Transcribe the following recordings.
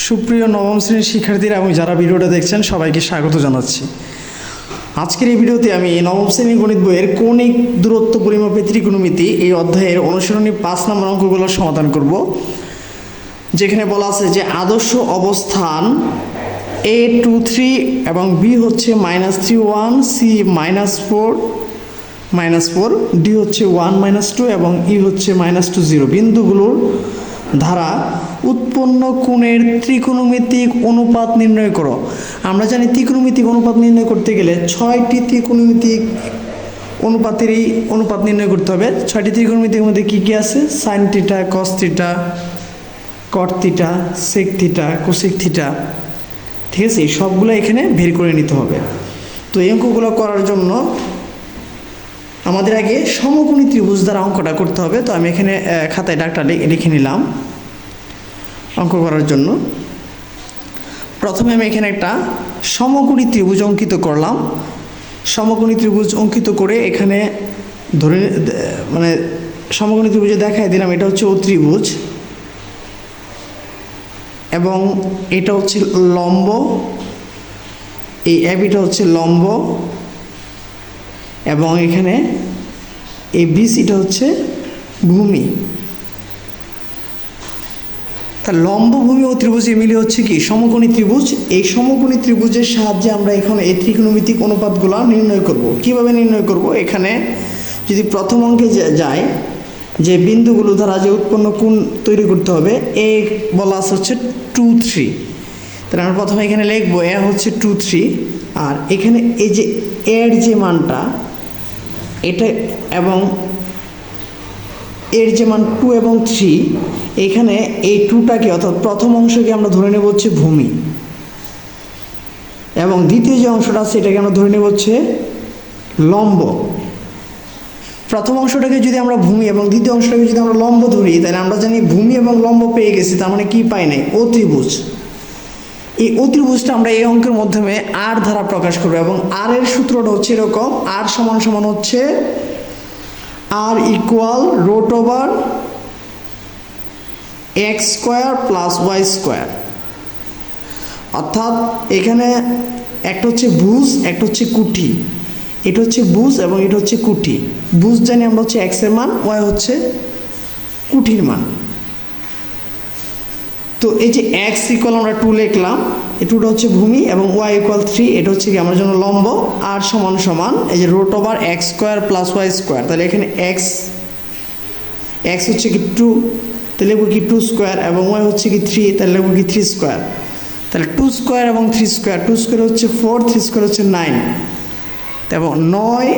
সুপ্রিয় নবম শ্রেণির শিক্ষার্থীরা এবং যারা ভিডিওটা দেখছেন, সবাইকে স্বাগত জানাচ্ছি। আজকের এই ভিডিওতে আমি নবম শ্রেণি গণিত বইয়ের কৌণিক দূরত্ব পরিমাপের ত্রিকোণমিতি এই অধ্যায়ের অনুসরণী পাঁচ নম্বর অঙ্কগুলো সমাধান করব। যেখানে বলা আছে যে আদর্শ অবস্থান এ টু থ্রি এবং বি হচ্ছে minus three one C minus four minus four D হচ্ছে ওয়ান মাইনাস টু এবং ই হচ্ছে মাইনাস টু জিরো বিন্দুগুলোর ধারা, উৎপন্ন কোণের ত্রিকোণমিতিক অনুপাত নির্ণয় করো। আমরা জানি ত্রিকোণমিতিক অনুপাত নির্ণয় করতে গেলে ছয়টি ত্রিকোণমিতিক অনুপাতেরই অনুপাত নির্ণয় করতে হবে। ছয়টি ত্রিকোণমিতির মধ্যে কী কী আছে? Sine theta, cos theta, cot theta, sec theta, cosec theta. ঠিক আছে? এই সবগুলো এখানে বের করে নিতে হবে। তো এই অঙ্কগুলো করার জন্য আমাদের আগে সমকোণী ত্রিভুজ দ্বারা অঙ্কটা করতে হবে। তো আমি এখানে খাতায় ডাক্তার লিখে নিলাম। অঙ্ক করার জন্য। প্রথমে আমি এখানে একটা সমকোণী ত্রিভুজ অঙ্কিত করলাম। সমকোণী ত্রিভুজ অঙ্কিত করে এখানে ধরে মানে সমকোণী ত্রিভুজে দেখাই দিলাম, এটা হচ্ছে ও ত্রিভুজ। এবং এটা হচ্ছে লম্ব। এই অ্যাবিটা হচ্ছে লম্ব। এবং এখানে এই বিসিটা হচ্ছে ভূমি। তা লম্বভূমি ও ত্রিভুজে মিলে হচ্ছে কি? সমকোণী ত্রিভুজ। এই সমকোণী ত্রিভুজের সাহায্যে আমরা এখন এই ত্রিকোণমিতিক অনুপাতগুলো নির্ণয় করব। কীভাবে নির্ণয় করব? এখানে যদি প্রথম অঙ্কে যায় যে বিন্দুগুলো দ্বারা যে উৎপন্ন কোণ তৈরি করতে হবে, এ বলা হচ্ছে টু থ্রি। তাহলে আমরা প্রথমে এখানে লিখব, এ হচ্ছে টু থ্রি। আর এখানে এই যে এর যে মানটা, এটা এবং এর যে মান টু এবং থ্রি এখানে এই টুটাকে অর্থাৎ প্রথম অংশকে আমরা ধরে নেব হচ্ছে ভূমি। এবং দ্বিতীয় যে অংশটা আছে, এটাকে আমরা ধরে নেব হচ্ছে লম্ব। প্রথম অংশটাকে যদি আমরা ভূমি এবং দ্বিতীয় অংশটাকে যদি আমরা লম্ব ধরি, তাহলে আমরা জানি ভূমি এবং লম্ব পেয়ে গেছি, তার মানে কি পাই নাই? অত্রিভুজ এই অত্রিভুজটা আমরা এই অঙ্কের মাধ্যমে আর দ্বারা প্রকাশ করব এবং আর এর সূত্রটা হচ্ছে এরকম আর সমান সমান হচ্ছে R equal root over X square plus Y square অর্থাৎ এখানে একটা হচ্ছে ভুজ একটা হচ্ছে কুটি এটা হচ্ছে বুজ এবং এটা হচ্ছে কুটি বুজ জানি আমরা হচ্ছে এক্সের মান ওয়াই হচ্ছে কুটির মান। তো এই যে এক্স ইকুয়াল আমরা টু লিখলাম এই টুটা হচ্ছে ভূমি এবং ওয়াই ইকুয়াল থ্রি এটা হচ্ছে কি আমার জন্য লম্ব আর সমান সমান, এই যে root over X square plus Y square তাহলে এখানে এক্স এক্স হচ্ছে কি টু তাহলে লিখব কি টু স্কোয়ার এবং ওয়াই হচ্ছে কি থ্রি তাহলে লিখব কি থ্রি স্কোয়ার তাহলে টু স্কোয়ার এবং থ্রি স্কোয়ার টু স্কোয়ার হচ্ছে ফোর থ্রি স্কোয়ার হচ্ছে নাইন এবং নয়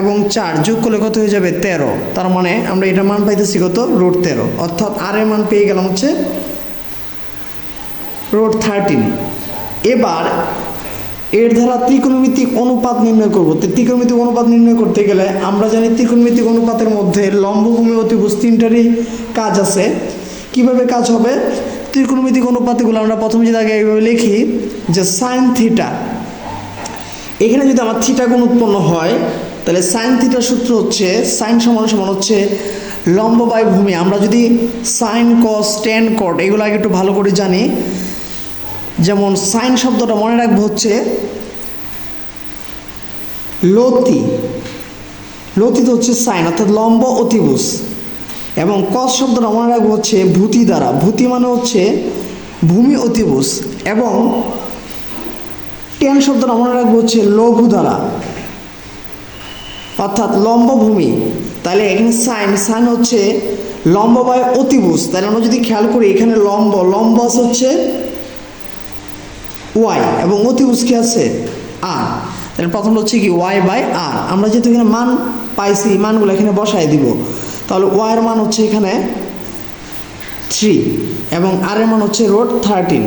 এবং চার যোগ করলে কত হয়ে যাবে তেরো, তার মানে আমরা এটা মান পাইতেছি কত? রোড তেরো, অর্থাৎ আর এর মান পেয়ে গেলাম হচ্ছে রোড থার্টিন এবার এর দ্বারা ত্রিকোণমিতিক অনুপাত নির্ণয় করব। তো ত্রিকোণমিতিক অনুপাত নির্ণয় করতে গেলে আমরা জানি ত্রিকোণমিতিক অনুপাতের মধ্যে লম্ব লম্বভূমি অতিভুজ তিনটারই কাজ আছে। কীভাবে কাজ হবে? ত্রিকোণমিতিক অনুপাতগুলো আমরা প্রথমে যদি আগে এইভাবে লিখি যে সাইন থিটা এখানে যদি আমার থিটা গুণ উৎপন্ন হয়, তাহলে সাইন থিটার সূত্র হচ্ছে সাইন সমান সমান হচ্ছে লম্ব বাই ভূমি। আমরা যদি সাইন কস টেন কট এগুলো আগে একটু ভালো করে জানি। যেমন সাইন শব্দটা মনে রাখব হচ্ছে লতি। লতি তো হচ্ছে সাইন, অর্থাৎ লম্ব অতিভুজ। এবং কস শব্দটা মনে রাখব হচ্ছে ভূতি দ্বারা। ভূতি মানে হচ্ছে ভূমি অতিভুজ। এবং টেন শব্দটা মনে রাখব হচ্ছে লঘু দ্বারা। অর্থাৎ লম্ব ভূমি। তাহলে এখানে সাইন সাইন হচ্ছে লম্ব বাই অতিভুজ। তাহলে আমরা যদি খেয়াল করি, এখানে লম্ব লম্ব হচ্ছে ওয়াই এবং অতি উস্কি আছে আর তাহলে প্রথম হচ্ছে কি ওয়াই বাই আর আমরা যেহেতু এখানে মান পাইছি, মানগুলো এখানে বসায় দিব। তাহলে ওয়াইয়ের মান হচ্ছে এখানে থ্রি এবং আর এর মান হচ্ছে রোড থার্টিন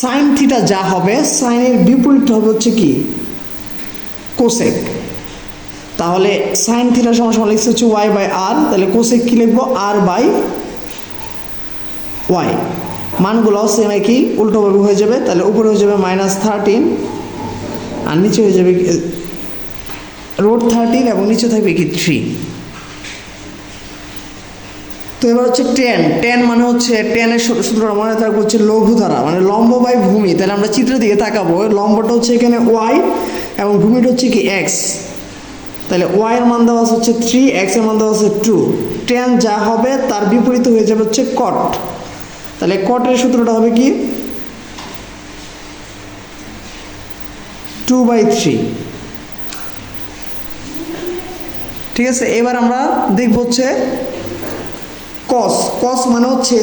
সাইন থিটা যা হবে সাইনের বিপরীত হবে হচ্ছে কি? কোসেক তাহলে সাইন থিটা সমান লিখছে হচ্ছে ওয়াই বাই আর তাহলে কোসেক কি লিখব? আর বাই ওয়াই মানগুলো সেম একই উল্টোভাবে হয়ে যাবে, তাহলে উপরে হয়ে যাবে মাইনাস থার্টিন আর নিচে হয়ে যাবে রোড থার্টিন এবং নিচে থাকবে কি? থ্রি তো এবার হচ্ছে টেন টেন মানে হচ্ছে টেনের সূত্রটা মনে থাকবে হচ্ছে লঘু ধারা মানে লম্ব বাই ভূমি। তাহলে আমরা চিত্রের দিকে তাকাবো লম্বটা হচ্ছে এখানে ওয়াই এবং ভূমিটা হচ্ছে কি? এক্স তাহলে ওয়াই এর মান দেওয়া হচ্ছে থ্রি এক্সের মান দেওয়া আছে টু টেন যা হবে, তার বিপরীত হয়ে যাবে হচ্ছে কট তাহলে কটের সূত্রটা হবে কি? টু বাই থ্রি ঠিক আছে, এবার আমরা দেখব হচ্ছে কস কস মানে হচ্ছে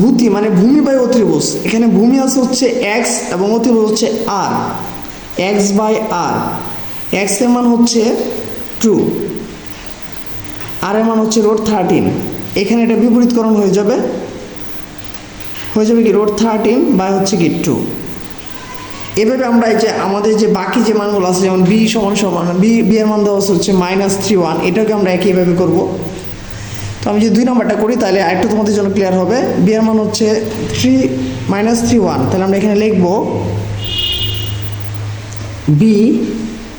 ভূতি মানে ভূমি বাই অতিভুজ। এখানে ভূমি আছে হচ্ছে এক্স এবং অতিভুজ হচ্ছে আর এক্স বাই আর এক্সের মান হচ্ছে টু আর এর মান হচ্ছে রোড থার্টিন এখানে এটা বিপরীতকরণ হয়ে যাবে। হয়ে যাবে কি রোড থার্টিন বাই হচ্ছে কি টু এভাবে আমরা এই যে আমাদের যে বাকি যে মানগুলো আছে, যেমন বি সমান সমান বি বি এর মান দেওয়া হচ্ছে মাইনাস থ্রি ওয়ান এটাকে আমরা একইভাবে করব। তো আমি যদি দুই নম্বরটা করি, তাহলে আরেকটু তোমাদের জন্য ক্লিয়ার হবে। বি এর মান হচ্ছে থ্রি মাইনাস থ্রি ওয়ান তাহলে আমরা এখানে লিখব বি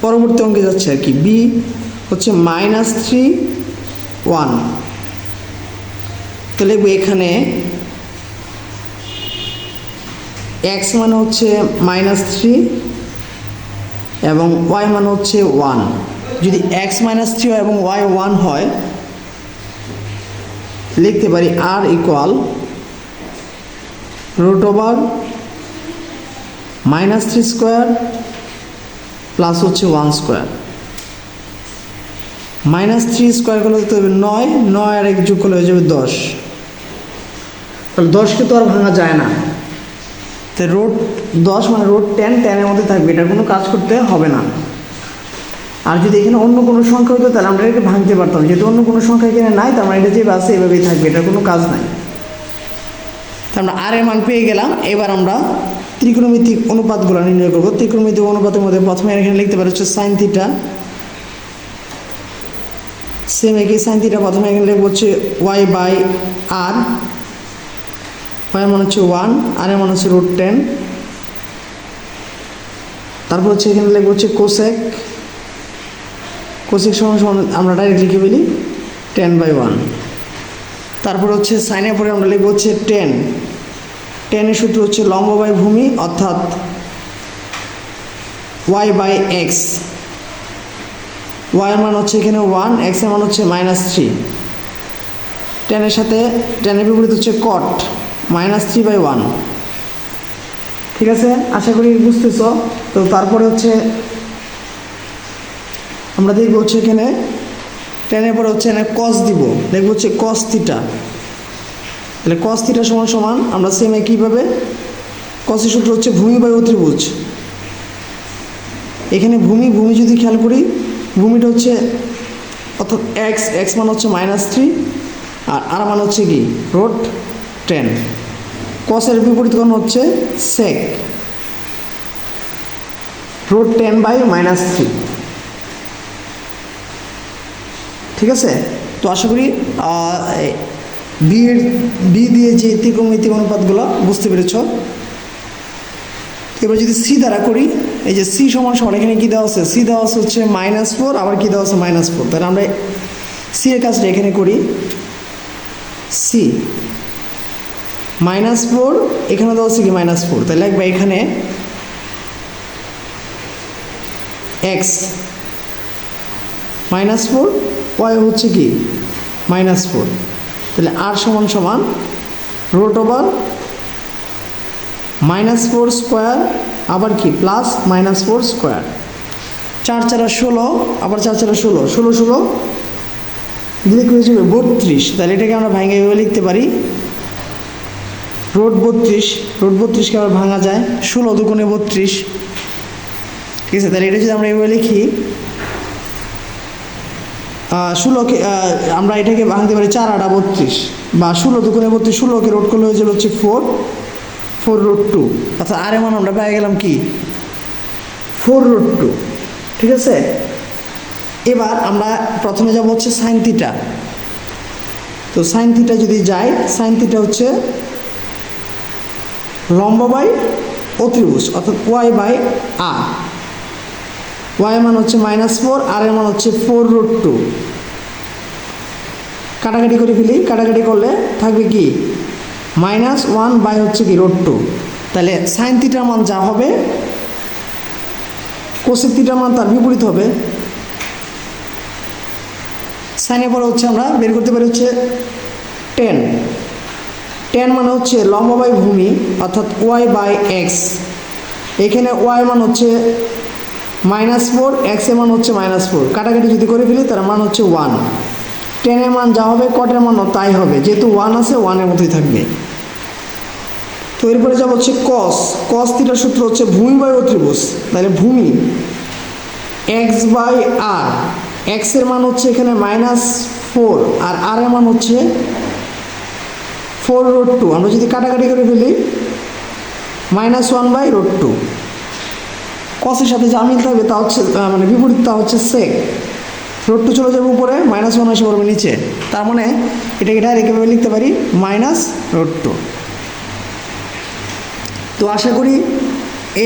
পরবর্তী অঙ্কে যাচ্ছে আর কি। বি হচ্ছে মাইনাস থ্রি ওয়ান তো লিখব এখানে এক্স মানে হচ্ছে মাইনাস থ্রি এবং ওয়াই মানে হচ্ছে ওয়ান যদি এক্স মাইনাস থ্রি এবং ওয়াই ওয়ান হয়, লিখতে পারি R equal root over minus three square plus হচ্ছে one square minus three square করলে হবে নয় নয় আর এক যোগ করলে হয়ে যাবে দশ। তাহলে দশকে তো আর ভাঙা যায় না। তো রোড দশ মানে রোড টেন টেনের মধ্যে থাকবে। এটার কোনো কাজ করতে হবে না। আর যদি এখানে অন্য কোনো সংখ্যা হতো তাহলে আমরা এটাকে ভাঙতে পারতাম। যেহেতু অন্য কোনো সংখ্যা এখানে নাই, তার মানে এটা যে বাসে এভাবেই থাকবে। এটার কোনো কাজ নাই। তো আমরা আর এর মান পেয়ে গেলাম। এবার আমরা ত্রিকোণমিতিক অনুপাতগুলো নির্ণয় করব। ত্রিকোণমিতিক অনুপাতের মধ্যে প্রথমে এখানে লিখতে পারি হচ্ছে সাইন থিটা সেম একই সাইন থিটা প্রথমে এখানে লিখব হচ্ছে ওয়াই বাই আর ওয়াই মান হচ্ছে ওয়ান আর এর হচ্ছে রুট টেন তারপর হচ্ছে এখানে লিখব হচ্ছে কোসেক কোসেক সমান আমরা ডাইরেক্ট লিখে ফেলি টেন বাই ওয়ান তারপর হচ্ছে সাইনের পরে আমরা লিখব হচ্ছে টেন টেনের সূত্র হচ্ছে লম্ব বাই ভূমি অর্থাৎ ওয়াই বাই এক্স ওয়াই মান হচ্ছে এখানে ওয়ান এক্সের মান হচ্ছে মাইনাস থ্রি টেনের সাথে টেনের বিপরীত হচ্ছে cot minus three by one. ঠিক আছে? আশা করি বুঝতেছ। তো তারপরে হচ্ছে আমরা দেখব হচ্ছে এখানে টেনের পরে হচ্ছে এখানে কস দিব। দেখব হচ্ছে কস থিটা তাহলে কস থিটা সমান সমান আমরা সেমে কীভাবে কসের সূত্র হচ্ছে ভূমি বাই অত্রিভুজ এখানে ভূমি ভূমি যদি খেয়াল করি, ভূমিটা হচ্ছে অর্থাৎ এক্স এক্স মান হচ্ছে মাইনাস থ্রি, আর আর মান হচ্ছে কি? Root ten. কসের বিপরীতকরণ হচ্ছে sec root ten by minus three ঠিক আছে? তো আশা করি বি এর বি দিয়ে যে ত্রিকোণমিতিক অনুপাতগুলো বুঝতে পেরেছ। এবার যদি সি দ্বারা করি, এই যে সি সমান সমান, এখানে কী দেওয়া আছে? সি দেওয়া আছে হচ্ছে মাইনাস ফোর আবার কী দেওয়া আছে? মাইনাস ফোর তাহলে আমরা সি এর কাজটা এখানে করি। সি মাইনাস ফোর, এখানে দেওয়া আছে কি মাইনাস ফোর? তাহলে একবার এখানে এক্স মাইনাস ফোর ওয়াই হচ্ছে কি মাইনাস ফোর। তাহলে আর সমান সমান root over minus four square, আবার কি প্লাস মাইনাস ফোর স্কোয়ার। চার চারা ষোলো, আবার চার চারা ষোলো ষোলো ষোলো। দিলে কি হয়ে বত্রিশ। তাহলে এটাকে আমরা ভাঙে লিখতে পারি রোড বত্রিশ, রোড বত্রিশকে আবার ভাঙা যায়। ষোলো দুগুণে বত্রিশ। ঠিক আছে, তাহলে এটা যদি আমরা এভাবে লিখি ষোলোকে আমরা এটাকে ভাঙতে পারি চার আটা বত্রিশ বা ষোলো দুগুণে বত্রিশ, ষোলোকে রোড করলে হয়ে যাবে হচ্ছে ফোর ফোর রোড টু। অর্থাৎ আর এমন আমরা পেয়ে গেলাম কি? Four root two. ঠিক আছে? এবার আমরা প্রথমে যাব হচ্ছে সাইন থিটা। তো সাইন থিটা যদি যাই সাইন থিটা হচ্ছে লম্ব বাই অত্রিভুজ অর্থাৎ ওয়াই বাই আর ওয়াই মান হচ্ছে মাইনাস ফোর আর এর মান হচ্ছে ফোর রুট টু কাটাকাটি করে ফেলি, কাটাকাটি করলে থাকবে কি? মাইনাস ওয়ান বাই হচ্ছে কি রোড টু তাহলে সাইন থিটার মান যা হবে কোসেক থিটার মান তার বিপরীত হবে। সাইনের পরে হচ্ছে আমরা বের করতে পারি হচ্ছে টেন টেন মানে হচ্ছে লম্ব বাই ভূমি, অর্থাৎ ওয়াই বাই এক্স এখানে ওয়াই মান হচ্ছে মাইনাস ফোর এক্সের মান হচ্ছে মাইনাস ফোর কাটাকাটি যদি করে ফেলি, তার মান হচ্ছে ওয়ান টেনের মান যা হবে কটের মানও তাই হবে। যেহেতু ওয়ান আছে ওয়ানের মতোই থাকবে। তো এরপরে যাব হচ্ছে কস কস থিটার সূত্র হচ্ছে ভূমি বাই অত্রিভুজ তাহলে ভূমি এক্স বাই আর এক্সের মান হচ্ছে এখানে মাইনাস ফোর আর আর এর মান হচ্ছে ফোর রোড টু আমরা যদি কাটাকাটি করে ফেলি minus one by root two কসের সাথে যা মিল থাকবে তা হচ্ছে মানে বিপরীত তা হচ্ছে সেক রোড টু চলে যাবে উপরে মাইনাস ওয়ান এসে পড়বে নিচে। তার মানে এটাকে ডাইরেক্ট এভাবে লিখতে পারি? মাইনাস রোড টু তো আশা করি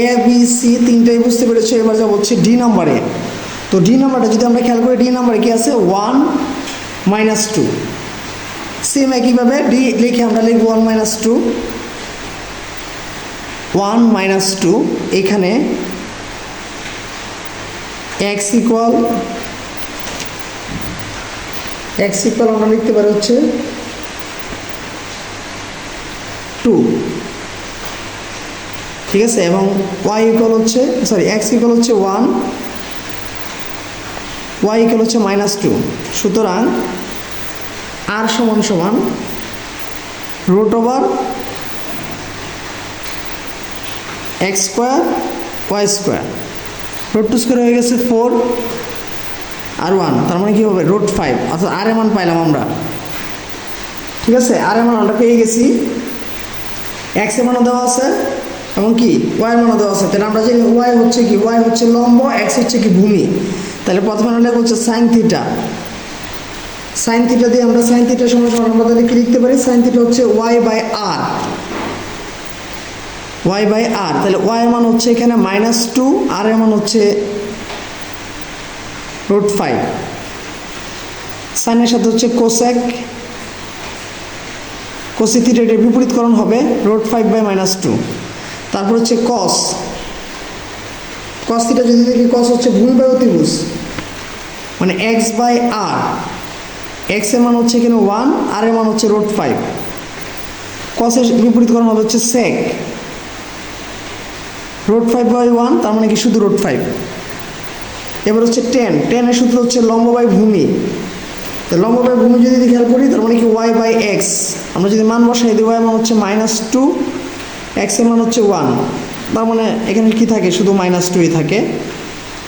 এ বি সি তিনটাই বুঝতে পেরেছ। এবার যা হচ্ছে ডি নাম্বারে তো ডি নাম্বারটা যদি আমরা খেয়াল করি ডি নাম্বারে কি আছে? ওয়ান মাইনাস টু সেম একইভাবে ডি লিখে আমরা লিখব one minus two one minus two এখানে এক্স ইকুয়াল এক্স ইকুয়াল আমরা লিখতে পারি হচ্ছে টু ঠিক আছে? এবং ওয়াই ইকুয়াল হচ্ছে সরি এক্স ইকুয়াল হচ্ছে ওয়ান ওয়াই ইকুয়াল হচ্ছে মাইনাস টু সুতরাং আর সমান সমান root over X square, Y square. Root two square হয়ে গেছে ফোর আর ওয়ান। তার মানে কী হবে? Root five. অর্থাৎ আর এমান পাইলাম আমরা। ঠিক আছে? আর এমান আমরা পেয়ে গেছি। এক্সের মানও দেওয়া আছে। এবং কি? ওয়াই মানও দেওয়া আছে। তাহলে আমরা জানি ওয়াই হচ্ছে কি? ওয়াই হচ্ছে লম্ব, এক্স হচ্ছে কি ভূমি। তাহলে প্রথমে আমরা হচ্ছে সাইন থিটা। সাইন থিটা দিয়ে আমরা সাইন থিটার সময় সময় আমরা তাহলে কি লিখতে পারি? সাইন থিটা হচ্ছে Y by R Y by R তাহলে ওয়াই মান হচ্ছে এখানে মাইনাস টু আর মান হচ্ছে রুট ফাইভ সাইনের সাথে হচ্ছে কোসেক কোসি থিটার বিপরীতকরণ হবে root five by minus two তারপর হচ্ছে কস কস থিটা যদি দেখি কস হচ্ছে ভূমি বাই অতিভুজ। মানে এক্স বাই আর এক্সের মান হচ্ছে এখানে ওয়ান আর এর মান হচ্ছে রোড ফাইভ কসের বিপরীতকরণ হবে হচ্ছে sec root five by one তার মানে কি? শুধু রোড ফাইভ এবার হচ্ছে টেন টেনের সূত্র হচ্ছে লম্ব বাই ভূমি। লম্ব বাই ভূমি যদি খেয়াল করি, তার মানে কি? ওয়াই বাই এক্স আমরা যদি মান বসাই দিই ওয়াই মান হচ্ছে মাইনাস টু এক্সের মান হচ্ছে ওয়ান তার মানে এখানে কি থাকে? শুধু মাইনাস টুই থাকে।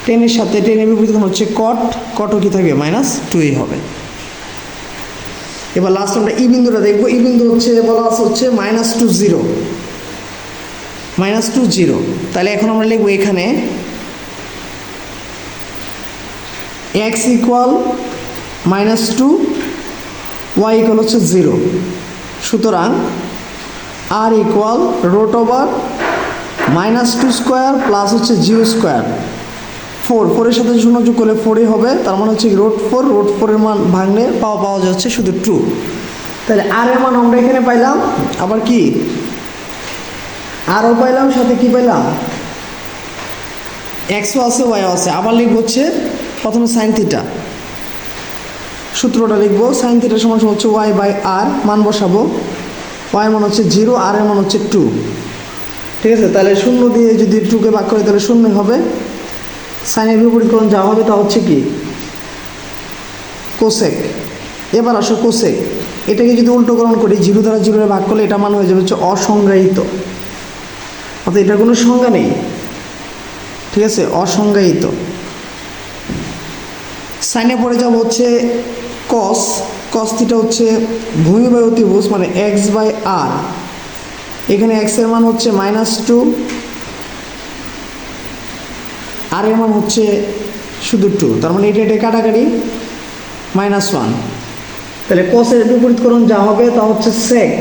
টেনের সাথে টেনের বিপরীত হচ্ছে কট কটও কি থাকবে? মাইনাস টুই হবে। এবার লাস্ট আমরা ই বিন্দুটা দেখব। ই বিন্দু হচ্ছে, বলা হচ্ছে minus two zero minus two zero তাহলে এখন আমরা লিখব এখানে X equal minus two Y equal হচ্ছে জিরো সুতরাং R equal root over minus two square plus হচ্ছে জিরো স্কোয়ার ফোর ফোরের সাথে শূন্য যোগ করলে ফোরই হবে, তার মানে হচ্ছে রোড ফোর রোড ফোরের মান ভাঙলে পাওয়া পাওয়া যাচ্ছে শুধু টু তাহলে আর এর মান আমরা এখানে পাইলাম, আবার কি? আরও পাইলাম, সাথে কি পাইলাম? এক্সও আছে ওয়াইও আছে, আবার লিখব হচ্ছে প্রথমে সাইন থিটা সূত্রটা লিখব সাইন সমান সমান হচ্ছে ওয়াই বাই আর মান বসাবো। ওয়াই মান হচ্ছে জিরো আর এর মান হচ্ছে টু ঠিক আছে? তাহলে শূন্য দিয়ে যদি টুকে ভাগ করে, তাহলে শূন্য হবে। সাইনের বিপরীতকরণ যা হবে তা হচ্ছে কি? কোসেক। এবার আসো কোসেক। এটাকে যদি উল্টোকরণ করি, জিরো দ্বারা জিরো ভাগ করলে এটা মান হয়ে যাবে হচ্ছে অসংজ্ঞায়িত। অর্থাৎ এটার কোনো সংজ্ঞা নেই। ঠিক আছে? অসংজ্ঞায়িত। সাইনে পড়ে যাব হচ্ছে কস কস থিটা হচ্ছে ভূমি অতিভুজ মানে এক্স বাই আর এখানে এক্সের মান হচ্ছে মাইনাস টু আর এর মান হচ্ছে শুধু টু তার মানে এটা এটা কাটাকাটি মাইনাস ওয়ান তাহলে কসের বিপরীতকরণ যা হবে, তা হচ্ছে সেক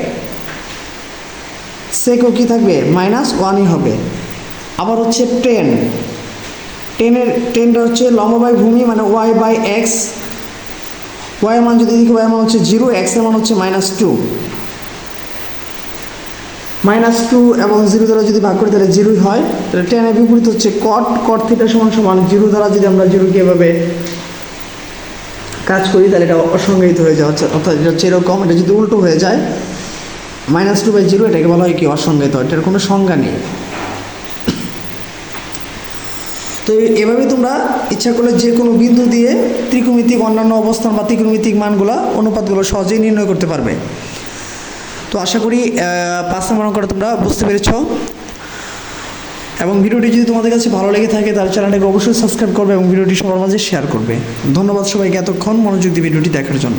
সেকও কি থাকবে? মাইনাস ওয়ানই হবে। আবার হচ্ছে টেন টেনের টেনটা হচ্ছে লম্ব বাই ভূমি মানে ওয়াই বাই এক্স ওয়াই মান যদি দেখি ওয়াই মান হচ্ছে জিরো এক্সের মান হচ্ছে মাইনাস টু মাইনাস টু এবং জিরো দ্বারা যদি ভাগ করি, তাহলে জিরোই হয়। তাহলে টেনের বিপরীত হচ্ছে কট কট থিটা সমান সমান জিরো দ্বারা যদি আমরা জিরোকে এভাবে কাজ করি, তাহলে এটা অসংজ্ঞায়িত হয়ে যাচ্ছে। অর্থাৎ এটা হচ্ছে এরকম, এটা যদি উল্টো হয়ে যায়, মাইনাস টু বাই জিরো, এটাকে বলা হয় কি? অসংজ্ঞায়িত। এটার কোনো সংজ্ঞা নেই। তো এভাবে তোমরা ইচ্ছা করলে যে কোনো বিন্দু দিয়ে ত্রিকোণমিতিক অন্যান্য অবস্থান বা ত্রিকোণমিতিক মানগুলো অনুপাতগুলো সহজেই নির্ণয় করতে পারবে। তো আশা করি পাঁচ নম্বর অঙ্কটা তোমরা বুঝতে পেরেছ। এবং ভিডিওটি যদি তোমাদের কাছে ভালো লেগে থাকে, তাহলে চ্যানেলটাকে অবশ্যই সাবস্ক্রাইব করবে এবং ভিডিওটি সবার মাঝে শেয়ার করবে। ধন্যবাদ সবাইকে এতক্ষণ মনোযোগ দিয়ে ভিডিওটি দেখার জন্য।